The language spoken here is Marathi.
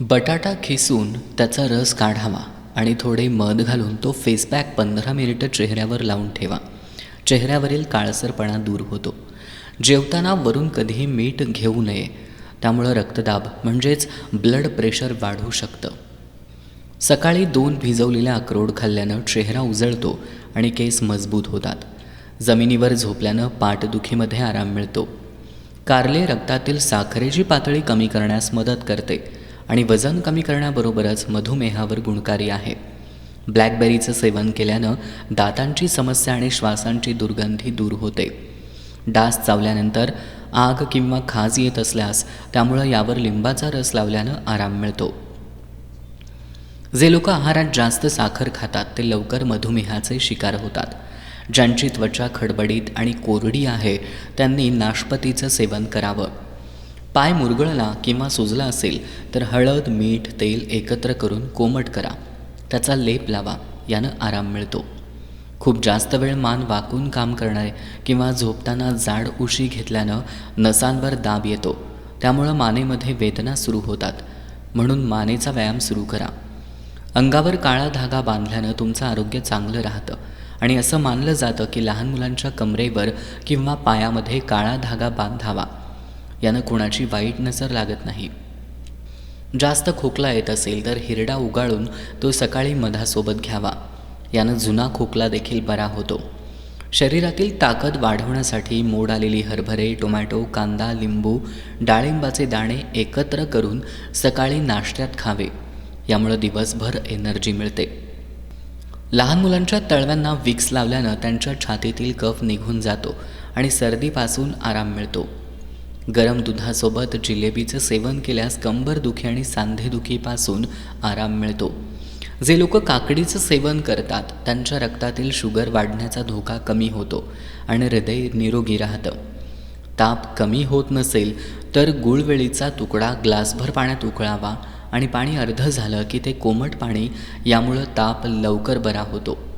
बटाटा खिसून त्याचा रस काढावा आणि थोडे मध घालून तो फेसपॅक पंधरा मिनिटं चेहऱ्यावर लावून ठेवा. चेहऱ्यावरील काळसरपणा दूर होतो. जेवताना वरून कधीही मीठ घेऊ नये. त्यामुळं रक्तदाब म्हणजेच ब्लड प्रेशर वाढू शकतं. सकाळी दोन भिजवलेल्या अक्रोड खाल्ल्यानं चेहरा उजळतो आणि केस मजबूत होतात. जमिनीवर झोपल्यानं पाठदुखीमध्ये आराम मिळतो. कारले रक्तातील साखरेची पातळी कमी करण्यास मदत करते. आणि वजन कमी करण्याबरोबरच मधुमेहावर गुणकारी आहे. ब्लॅकबेरीचं सेवन केल्यानं दातांची समस्या आणि श्वासांची दुर्गंधी दूर होते. डास चावल्यानंतर आग किंवा खाज येत असल्यास त्यामुळं यावर लिंबाचा रस लावल्यानं आराम मिळतो. जे लोक आहारात जास्त साखर खातात ते लवकर मधुमेहाचे शिकार होतात. ज्यांची त्वचा खडबडीत आणि कोरडी आहे त्यांनी नाशपतीचं सेवन करावं. पाय मुरगळला किंवा सुजला असेल तर हळद मीठ तेल एकत्र करून कोमट करा. त्याचा लेप लावा यानं आराम मिळतो. खूप जास्त वेळ मान वाकून काम करणारे किंवा झोपताना जाड उशी घेतल्यानं नसांवर दाब येतो. त्यामुळं मानेमध्ये वेदना सुरू होतात. म्हणून मानेचा व्यायाम सुरू करा. अंगावर काळा धागा बांधल्यानं तुमचं आरोग्य चांगलं राहतं. आणि असं मानलं जातं की लहान मुलांच्या कमरेवर किंवा पायामध्ये काळा धागा बांधावा. यानं कुणाची वाईट नजर लागत नाही. जास्त खोकला येत असेल तर हिरडा उगाळून तो सकाळी मधासोबत घ्यावा. यानं जुना खोकला देखील बरा होतो. शरीरातील ताकद वाढवण्यासाठी मोड आलेली हरभरे टोमॅटो कांदा लिंबू डाळिंबाचे दाणे एकत्र करून सकाळी नाश्त्यात खावे. यामुळं दिवसभर एनर्जी मिळते. लहान मुलांच्या तळव्यांना विक्स लावल्यानं त्यांच्या छातीतील कफ निघून जातो आणि सर्दीपासून आराम मिळतो. गरम दुधासोबत जिलेबीचं सेवन केल्यास कंबरदुखी आणि सांधेदुखीपासून आराम मिळतो. जे लोक काकडीचं सेवन करतात त्यांच्या रक्तातील शुगर वाढण्याचा धोका कमी होतो आणि हृदय निरोगी राहतं. ताप कमी होत नसेल तर गुळवेळीचा तुकडा ग्लासभर पाण्यात उकळावा आणि पाणी अर्ध झालं की ते कोमट पाणी यामुळं ताप लवकर बरा होतो.